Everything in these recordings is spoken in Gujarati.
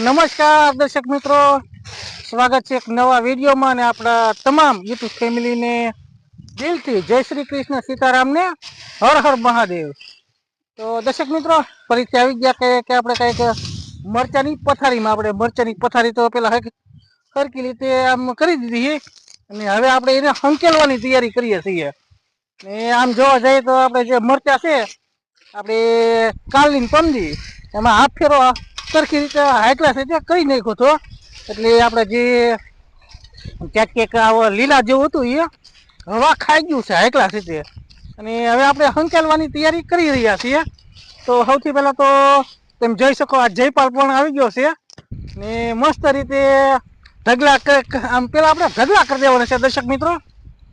નમસ્કાર દર્શક મિત્રો. સ્વાગત છે એક નવા વિડીયોમાં અને આપણા તમામ યુટ્યુબ ફેમિલીને દિલથી જય શ્રી કૃષ્ણ સીતારામને હર હર મહાદેવ. તો દર્શક મિત્રો, ફરીથી આવી ગયા કે આપણે કંઈક મરચાની પથારીમાં, આપણે મરચાની પથારી તો પેલા હરખી રીતે આમ કરી દીધી અને હવે આપણે એને હંકેલવાની તૈયારી કરીએ છીએ. ને આમ જોવા જઈએ તો આપણે જે મરચા છે, આપણે કાલની પમદી એમાં હાથ ફેરો સરખી રીતે હાઈકલા છે તે કરી નાખ્યો હતો એટલે આપણે જે ક્યાંક ક્યાંક લીલા જેવું હતું એ હવા ખાઈ ગયું છે હાઈકલા છે તે અને હવે આપણે હંકેલવાની તૈયારી કરી રહ્યા છીએ. તો સૌથી પહેલાં તો તમે જોઈ શકો, આ જયપાલ પણ આવી ગયો છે. ને મસ્ત રીતે ઢગલા આમ પેલા આપણે ઢગલા કરી દેવાના છે, દર્શક મિત્રો.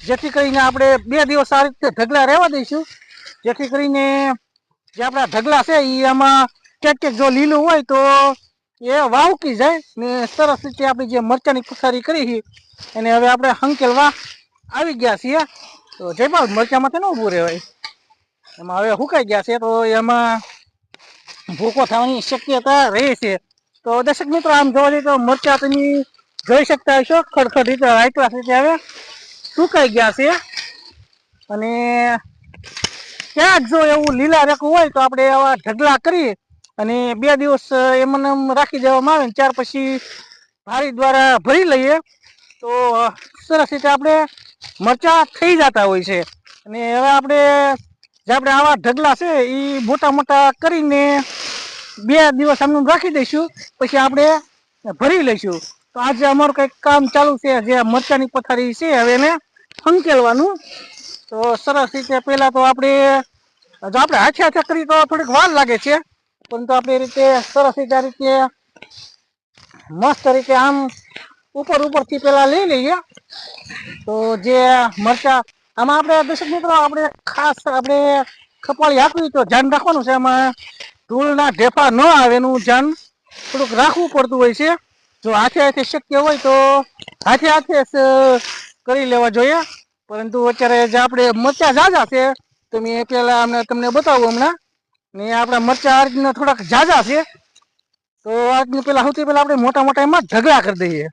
જેથી કરીને આપણે બે દિવસ આ રીતે ઢગલા રહેવા દઈશું. જેથી કરીને જે આપણા ઢગલા છે એ આમાં ક્યાંક ક્યાંક જો લીલું હોય તો એ વાવકી જાય ને સરસ રીતે આપણી જે મરચાની કુસારી કરી છે, એને હવે આપણે હંકેલવા આવી ગયા છીએ. તો જયપાલ તો ન ઊભું રહેવાય. એમાં હવે સુકાઈ ગયા છે, તો એમાં ભૂકો થવાની શક્યતા રહે છે. તો દર્શક મિત્રો, આમ જોવા જઈએ તો મરચા તમે જોઈ શકતા હશો, ખડખડ રીતે રાઈટલા રીતે હવે સુકાઈ ગયા છે. અને ક્યાંક જો એવું લીલા રેખું હોય તો આપણે આવા ઢગલા કરી અને બે દિવસ એમને એમ રાખી દેવામાં આવે ત્યાર પછી ભારી દ્વારા ભરી લઈએ. તો સરસ રીતે આપણે મરચા થઈ જતા હોય છે. અને હવે આપણે, જે આપણે આવા ઢગલા છે એ મોટા મોટા કરીને બે દિવસ આમનું રાખી દઈશું. પછી આપણે ભરી લઈશું. તો આજે અમારું કંઈક કામ ચાલુ છે, જે મરચાની પથારી છે, હવે એને હંકેલવાનું. તો સરસ રીતે પહેલાં તો આપણે, જો આપણે હાથે હાથે કરી તો થોડીક વાર લાગે છે. આપણે રીતે સરસ રીતે રીતે મસ્ત રીતે આમ ઉપર ઉપરથી પેલા લઈ લઈએ. તો જે મરચા, આમાં આપણે દર્શક મિત્રો, આપણે ખાસ આપણે ખપાળી આપવી તો ધ્યાન રાખવાનું છે. આમાં ધૂળના ઢેફા ન આવે એનું ધ્યાન થોડુંક રાખવું પડતું હોય છે. જો હાથે હાથે શક્ય હોય તો હાથે હાથે કરી લેવા જોઈએ. પરંતુ અત્યારે જે આપણે મરચા જાજા છે, તો મેં પેલા અમને તમને બતાવું હમણાં. ને આપણા મરચા આ રીતના થોડાક જાજા છે તો આ રીતના પેલા સૌથી પેલા આપણે મોટા મોટા એમાં ઝઘડા કરી દઈએ.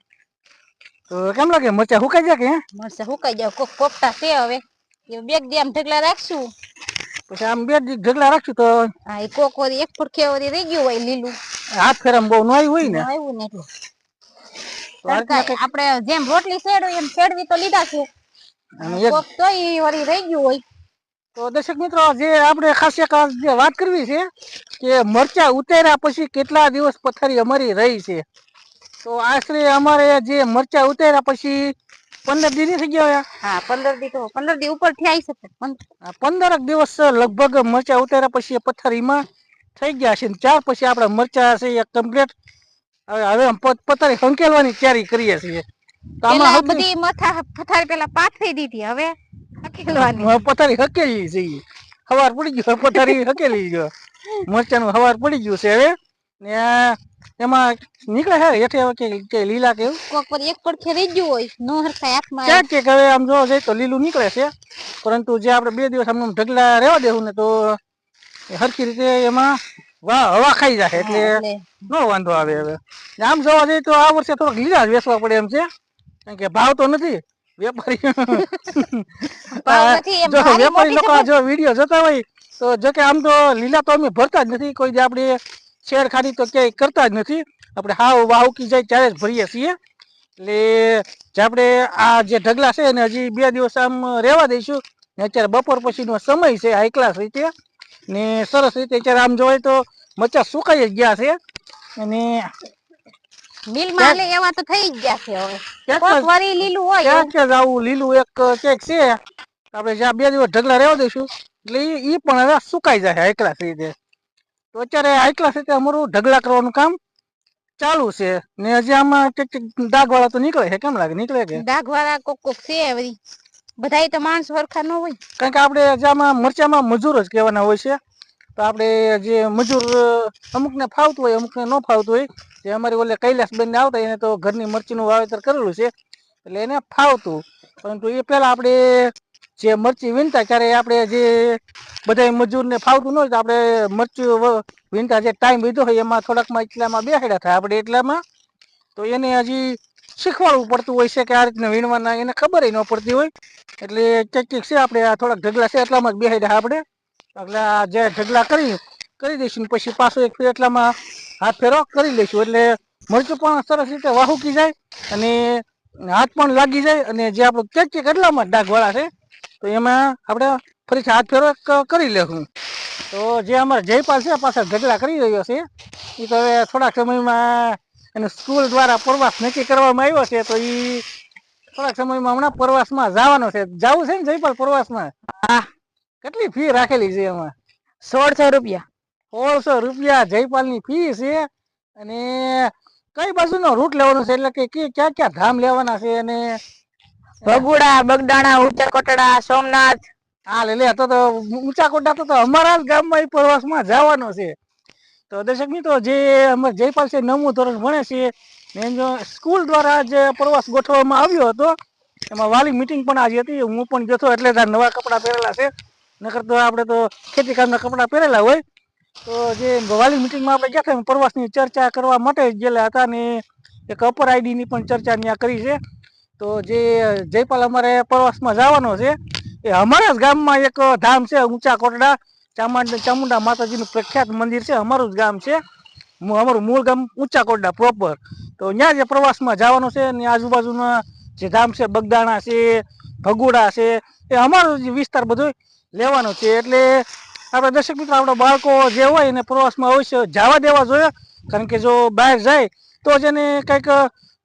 તો કેમ લાગે? મરચા સુકાઈ જાય કે? મરચા સુકાઈ જાય કોક પોપટા છે હવે. એ બે દી આમ ઢગલા રાખશું. પછી આમ બે દી ઢગલા રાખશું તો હા એ કોક વળી એક ફૂટકે વળી રહી ગયું હોય લીલું. હાથ ફેરામ બહુ નોઈ હોય ને? આવ્યું ને એટલે. આપણે જેમ રોટલી શેડો એમ શેડવી તો લીધા છે. એક કોક તો એ વળી રહી ગયું હોય. તો દર્શક મિત્રો જે આપણે ખાસ એક જે વાત કરવી છે કે મરચા ઉતાર્યા પછી કેટલા દિવસ પથારી અમારી રહી છે. તો આશરે અમારે જે મરચા ઉતાર્યા પછી પંદર દિન થઈ ગયા હા પંદર દી તો પંદર દી ઉપરથી આવી શકે. પંદર દિવસ લગભગ મરચા ઉતાર્યા પછી પથારીમાં થઈ ગયા છે. ને ત્યાર પછી આપણા મરચા છે એ કમ્પ્લીટ હવે હવે પથારી સંકેલવાની તૈયારી કરીએ છીએ. પેલા બધી મથા પથારી પેલા પાથરી દીધી હવે હકેલવાની. પથારી હકેલી છે હવાર પડી ગયો પથારી હકેલી ગયો. મરચાનું હવાર પડી ગયું છે હવે. ને એમાં નીકળે છે હેઠે કે કે લીલા કે કોક વળી એક પડખે રહી ગયું હોય નો હરખાય હાથમાં. ક્યાંક ક્યાંક હવે આમ જોવા જઈએ તો લીલું નીકળે છે. પરંતુ જે આપણે બે દિવસ આમ ઢગલા રહેવા દેવું ને તો હરખી રીતે એમાં વાહ હવા ખાઈ જાય એટલે નો વાંધો આવે હવે. આમ જોવા જઈએ તો આ વર્ષે થોડોક લીલા જ વેચવા પડે એમ છે. કે ભાવ તો નથી. વેપારી જો વેપારી લોકો જો વીડિયો જોતા હોય તો જો કે આમ તો લીલા તો અમે ભરતા જ નથી. કોઈ જે આપણે છેડખાની તો ક્યાંય કરતા જ નથી. આપણે હાવ વાવકી જાય ત્યારે જ ભરીએ છીએ. એટલે જે આપણે આ જે ઢગલા છે એને હજી બે દિવસ આમ રહેવા દઈશું. ને અત્યારે બપોર પછીનો સમય છે હાઈ ક્લાસ રીતે. ને સરસ રીતે અત્યારે આમ જોવાય તો મચ્ચા સુકાઈ જ ગયા છે. અને મિલમાં લે એવા તો થઈ જ ગયા છે હવે. કોક જ- લીલું હોય ક્યાં ક્યાં આવું લીલું એક કેક છે. આપણે જ્યાં બે દિવસ ઢગલા રહેવા દઈશું. એટલે ઈ ઈ પણ હવે સુકાઈ જાય તો અત્યારે અમારું ઢગલા કરવાનું કામ ચાલુ છે. ને હજી આમાં કંઈક વાળા તો નીકળે છે. કેમ લાગે? નીકળે કે? ડાઘ વાળા કોક કોક છે બધા બધાય તો માણસ વરખા ન હોય. કારણ કે આપણે જે માં મરચામાં મજૂર જ કહેવાના હોય છે. તો આપણે જે મજૂર અમુકને ફાવતું હોય, અમુકને ન ફાવતું હોય જે અમારી ઓલે કૈલાશ બંને આવતા એને તો ઘરની મરચીનું વાવેતર કરેલું છે, એટલે એને ફાવતું. પરંતુ એ પહેલાં આપણે જે મરચી વીણતા, ત્યારે આપણે જે બધા મજૂરને ફાવતું ન હોય, તો આપણે મરચું વીણતા જે ટાઈમ લીધો હોય, એમાં થોડાકમાં એટલામાં બેસાડ્યા થાય. આપણે એટલામાં તો એને હજી શીખવાડવું પડતું હોય છે કે આ રીતના વીણવાના, એને ખબર ન પડતી હોય. એટલે કંઈક છે આપણે આ થોડાક ઢગલા છે, એટલામાં જ બેસેડા આપણે. એટલે જે ઢગલા કરી કરી દઈશું પછી પાછું એક એટલામાં હાથ ફેરો કરી લઈશું. એટલે મરચું પણ સરસ રીતે વાહુકી જાય અને હાથ પણ લાગી જાય અને જે આપણું કેક કેક એટલામાં ડાઘવાળા છે, તો એમાં આપણે ફરીથી હાથ ફેરો કરી લેશું. તો જે અમારા જયપાલ છે, પાછળ ઢગલા કરી રહ્યો છે એ તો હવે થોડાક સમયમાં એને સ્કૂલ દ્વારા પ્રવાસ નક્કી કરવામાં આવ્યો છે, તો એ થોડાક સમયમાં હમણાં પ્રવાસમાં જવાનો છે. જવું છે ને જયપાલ પ્રવાસમાં? હા. કેટલી ફી રાખેલી છે એમાં? સોળસો રૂપિયા. સોળસો રૂપિયા જયપાલની ફી છે અને કઈ બાજુનો રૂટ લેવાનો છે? એટલે કે ક્યાં ક્યાં ધામ લેવાના છે અને ભગુડા બગદાણા ઉત્તર કોટડા સોમનાથ. હા લે લે તો તો ઊંચા કોટા તો અમારા જ ગામમાં એ પ્રવાસમાં જવાનો છે. તો દર્શક મિત્રો જે અમારે જયપાલ છે નવમું ધોરણ ભણે છે મેં એનો સ્કૂલ દ્વારા જે પ્રવાસ ગોઠવવામાં આવ્યો હતો. એમાં વાલી મિટિંગ પણ આજે હતી. હું પણ જતો એટલે તાર નવા કપડાં પહેરેલા છે. નકર તો આપણે તો ખેતી કામના કપડાં પહેરેલા હોય, તો જે વાલી મિટિંગમાં આપણે ગયા હતા પ્રવાસની ચર્ચા કરવા માટે ગયેલા હતા ને, એક અપર આઈડીની પણ ચર્ચા ત્યાં કરી છે. તો જે જયપાલ અમારે પ્રવાસમાં જવાનો છે, એ અમારા જ ગામમાં એક ધામ છે, ઊંચા કોટડા ચામુંડા ચામુંડા માતાજીનું પ્રખ્યાત મંદિર છે, અમારું જ ગામ છે. અમારું મૂળ ગામ ઊંચા કોટડા પ્રોપર તો ત્યાં જે પ્રવાસમાં જવાનું છે અને આજુબાજુના જે ધામ છે, બગદાણા છે, ભગુડા છે, એ અમારો જે વિસ્તાર બધો લેવાનો છે. એટલે આપણા દર્શક મિત્રો, આપણા બાળકો જે હોય એને પ્રવાસમાં અવશ્ય જવા દેવા જોઈએ. કારણ કે જો બહાર જાય, તો જ એને કંઈક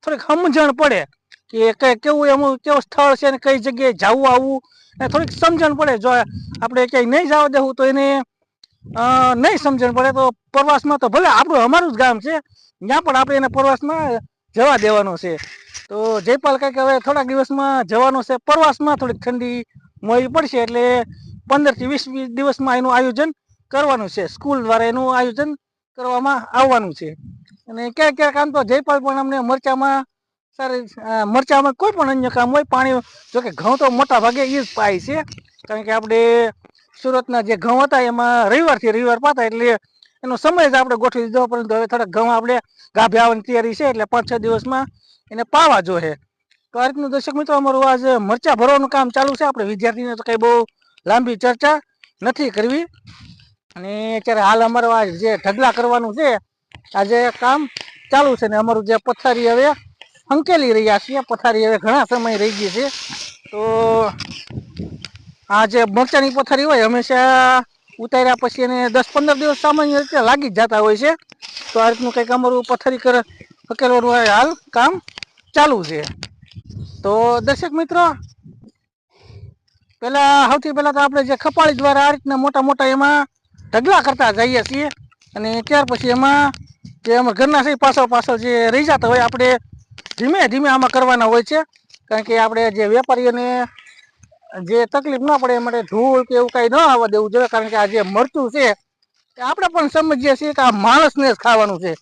થોડીક સમજણ પડે કે કંઈક કેવું એમ, કેવું સ્થળ છે અને કઈ જગ્યાએ જવું, આવવું. એ થોડીક સમજણ પડે. જો આપણે ક્યાંય નહીં જવા દેવું, તો એને નહીં સમજણ પડે. તો પ્રવાસમાં તો ભલે આપણું અમારું જ ગામ છે, ત્યાં પણ આપણે એને પ્રવાસમાં જવા દેવાનો છે. તો જયપાલ કંઈક હવે થોડાક દિવસમાં જવાનો છે. પ્રવાસમાં થોડીક ઠંડી મોડી પડશે, એટલે પંદરથી વીસ વીસ દિવસમાં એનું આયોજન કરવાનું છે. સ્કૂલ દ્વારા એનું આયોજન કરવામાં આવવાનું છે. અને ક્યાં ક્યાં આમ તો જયપાલ પણ અમને મરચામાં સારી મરચામાં કોઈ પણ અન્ય કામ હોય, પાણી જોકે ઘઉં તો મોટા ભાગે એ જ પાય છે. કારણ કે આપણે સુરતના જે ઘઉં હતા એમાં રવિવારથી રવિવાર પાતા એટલે એનો સમય જ આપણે ગોઠવી દીધો, પરંતુ હવે થોડાક ઘઉં આપણે ગાભે આવવાની તૈયારી છે, એટલે પાંચ છ દિવસમાં એને પાવા જોઈએ. તો આ રીતનું દર્શક મિત્રો, અમારું આજ મરચા ભરવાનું કામ ચાલુ છે. આપણે વિદ્યાર્થીને તો કંઈ બહુ લાંબી ચર્ચા નથી કરવી. અને અત્યારે હાલ અમારું આ જે ઢગલા કરવાનું છે આજે કામ ચાલુ છે ને અમારું જે પથારી હવે અંકેલી રહ્યા છીએ. પથારી હવે ઘણા સમય રહી ગઈ છે. તો આ જે મરચાની પથારી હોય હંમેશા ઉતાર્યા પછી એને દસ પંદર દિવસ સામાન્ય રીતે લાગી જ જતા હોય છે. તો આ રીતનું કંઈક અમારું પથારી કર, હકેલવાનું હાલ કામ ચાલુ છે. તો દર્શક મિત્રો પેલા, સૌથી પહેલાં તો આપણે જે ખપાળી દ્વારા આ રીતના મોટા મોટા એમાં ઢગલા કરતા જઈએ છીએ. અને ત્યાર પછી એમાં જે અમારા ઘરના એ પાછળ પાછળ જે રહી જતા હોય, આપણે ધીમે ધીમે આમાં કરવાના હોય છે. કારણ કે આપણે જે વેપારીઓને જે તકલીફ ન પડે એ માટે ધૂળ કે એવું કાંઈ ન આવવા દેવું જોઈએ, કારણ કે આ જે મરચું છે, એ આપણે પણ સમજીએ છીએ કે આ માણસને જ ખાવાનું છે.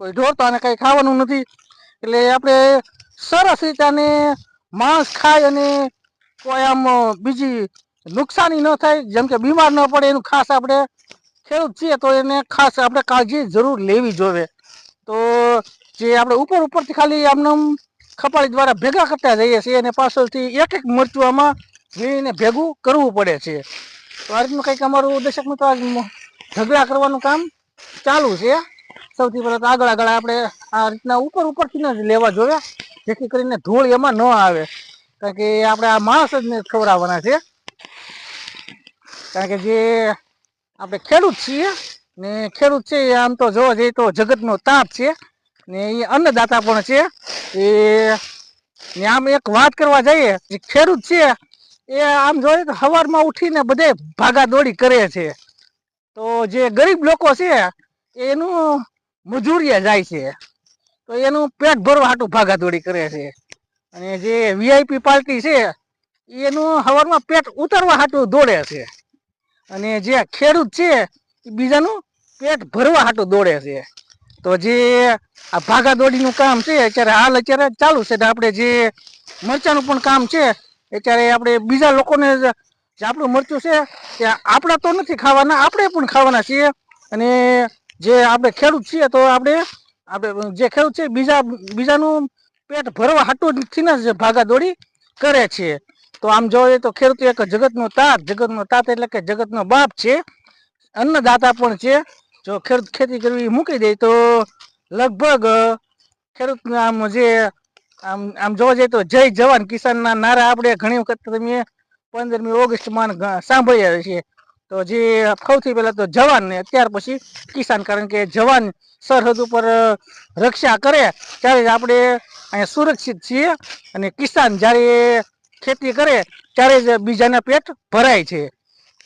કોઈ ઢોર તો આને કંઈ ખાવાનું નથી. એટલે આપણે સરસ રીતે આને માણસ ખાય અને કોઈ આમ બીજી નુકસાની ન થાય, જેમ કે બીમાર ન પડે, એનું ખાસ આપણે ખેડૂત છીએ, તો એને ખાસ આપણે કાળજી જરૂર લેવી જોઈએ તો જે આપણે ઉપર ઉપરથી ખાલી આમને આમ ખપાળી દ્વારા ભેગા કરતા જઈએ છીએ, અને પાછળથી એક એક મરચું આમાં વીણીને ભેગું કરવું પડે છે. તો આ રીતનું કંઈક અમારું દર્શક મિત્રો આજ ઝઘડા કરવાનું કામ ચાલુ છે. સૌથી પહેલાં તો આગળ આગળ આપણે આ રીતના ઉપર ઉપરથી જ લેવા જોઈએ જેથી કરીને ધૂળ એમાં ન આવે. કારણ કે આપણે આ માણસ જ ને ખવડાવવાના છે. કારણ કે જે આપણે ખેડૂત છીએ ને ખેડૂત છે એ આમ તો જોવા જઈએ તો જગતનો તાપ છે ને એ અન્નદાતા પણ છે. એ ને આમ એક વાત કરવા જઈએ, જે ખેડૂત છે એ આમ જોઈએ તો સવારમાં ઉઠીને બધે ભાગા દોડી કરે છે. તો જે ગરીબ લોકો છે એનું મજૂરીએ જાય છે. તો એનું પેટ ભરવા હાટું ભાગા દોડી કરે છે. અને જે વીઆઈપી પાર્ટી છે, એનું હવારમાં પેટ ઉતરવા હાટું દોડે છે. અને જે ખેડૂત છે, એ બીજાનું પેટ ભરવા હાટું દોડે છે. તો જે આ ભાગા દોડીનું કામ છે, અત્યારે હાલ અત્યારે ચાલુ છે. આપણે જે મરચાનું પણ કામ છે, અત્યારે આપણે બીજા લોકોને જે આપણું મરચું છે તે આપણા તો નથી ખાવાના, આપણે પણ ખાવાના છીએ. અને જે આપણે ખેડૂત છીએ, તો આપણે આપણે જે ખેડૂત છે, બીજા, બીજાનું પેટ ભરવા હાટું નથી ને ભાગા દોડી કરે છે. તો આમ જોઈએ તો ખેડૂત એક જગતનો તાત જગતનો તાત એટલે કે જગતનો બાપ છે. અન્નદાતા પણ છે. જો ખેડૂત ખેતી કરવી મૂકી દે તો લગભગ ખેડૂત આમ જે આમ આમ જોવા જઈએ તો જય જવાન કિસાનના નારા આપણે ઘણી વખત તમે પંદરમી ઓગસ્ટમાં સાંભળ્યા છે તો જે સૌથી પહેલાં તો જવાન ને ત્યાર પછી કિસાન કારણ કે જવાન સરહદ ઉપર રક્ષા કરે. ત્યારે આપણે અહીંયા સુરક્ષિત છીએ અને કિસાન જ્યારે ખેતી કરે ત્યારે જ બીજાના પેટ ભરાય છે.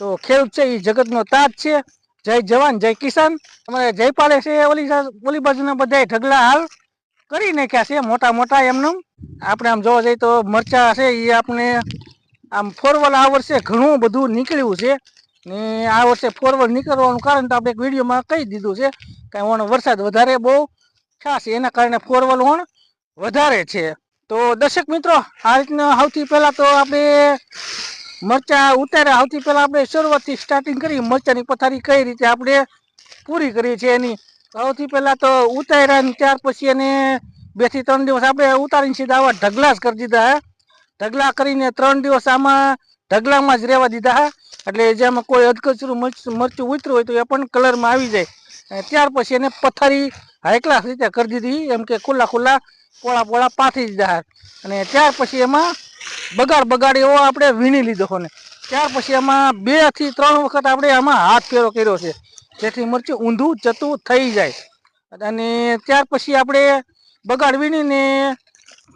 તો ખેડૂત છે એ જગતનો તાજ છે. જય જવાન, જય કિસાન. અમારે જયપાલે છે ઓલી ઓલી બાજુના બધા ઢગલા હાલ. કરી નાખ્યા છે મોટા મોટા એમનું. આપણે આમ જોવા જઈએ તો મરચા છે એ આપણે આમ ફોરવલ આ વર્ષે ઘણું બધું નીકળ્યું છે. ને આ વર્ષે ફોરવલ નીકળવાનું કારણ તો આપણે એક વિડીયોમાં કહી દીધું છે. કે ઓણ વરસાદ વધારે બહુ ખાસ એના કારણે ફોરવલ વણ વધારે છે. તો દર્શક મિત્રો આ રીતના સૌથી પહેલાં તો આપણે મરચા ઉતાર્યા. સૌથી પહેલાં આપણે શરૂઆતથી સ્ટાર્ટિંગ કરી મરચાંની પથારી કઈ રીતે આપણે પૂરી કરી છે એની. સૌથી પહેલાં તો ઉતાર્યા ત્યાર પછી એને બેથી ત્રણ દિવસ આપણે ઉતારીને સીધા આવા ઢગલા જ કરી દીધા ઢગલા કરીને ત્રણ દિવસ આમાં ઢગલામાં જ રહેવા દીધા એટલે જેમાં કોઈ અધકચરું મરચું મરચું ઉતર્યું હોય તો એ પણ કલરમાં આવી જાય. ત્યાર પછી એને પથારી હાઈ ક્લાસ રીતે કરી દીધી. એમ કે ખુલ્લા ખુલ્લા પોળા પોળા પાથી દીધા. અને ત્યાર પછી એમાં બગાડ બગાડ એવો આપણે વીણી લીધો ને ત્યાર પછી એમાં બેથી ત્રણ વખત આપણે આમાં હાથ ફેરો કર્યો છે. જેથી મરચું ઊંધું, જતું થઈ જાય. અને ત્યાર પછી આપણે બગાડ વીણીને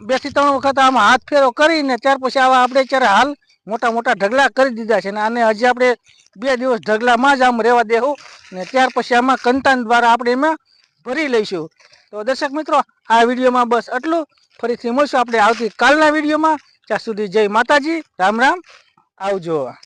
બેથી ત્રણ વખત આમાં હાથ ફેરો કરીને ત્યાર પછી આવા આપણે અત્યારે હાલ મોટા મોટા ઢગલા કરી દીધા છે. ને આને હજી આપણે બે દિવસ ઢગલામાં જ આમ રહેવા દેવું ને ત્યાર પછી આમાં કંતાન દ્વારા આપણે એમાં ભરી લઈશું. તો દર્શક મિત્રો, આ વિડીયોમાં બસ આટલું. ફરીથી મળશું આપણે આવતી કાલના વિડીયોમાં. ત્યાં સુધી જય માતાજી. રામ રામ. આવજો.